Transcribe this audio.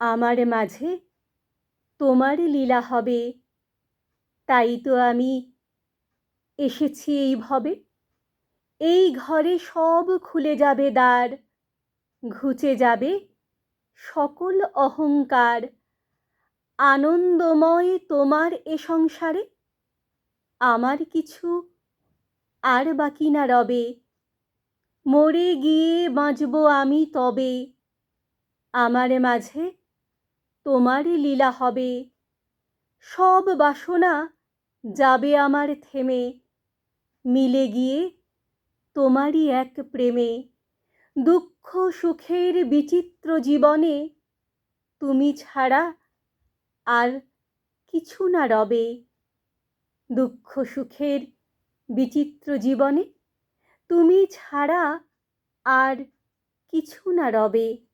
আমার মাঝে তোমার লীলা হবে। তাই তো আমি এসেছি এই ভবে। এই ঘরে সব খুলে যাবে দ্বার, ঘুচে যাবে সকল অহংকার। আনন্দময় তোমার এ সংসারে, আমার কিছু আর বাকি না রবে। মরে গিয়ে বাঁচব আমি তবে, আমার মাঝে তোমার লীলা হবে। সব বাসনা যাবে আমার থেমে। মিলে গিয়ে তোমারই এক প্রেমে। দুঃখ সুখের বিচিত্র জীবনে তুমি ছাড়া আর কিছু না রবে। দুঃখ সুখের বিচিত্র জীবনে তুমি ছাড়া আর কিছু না রবে।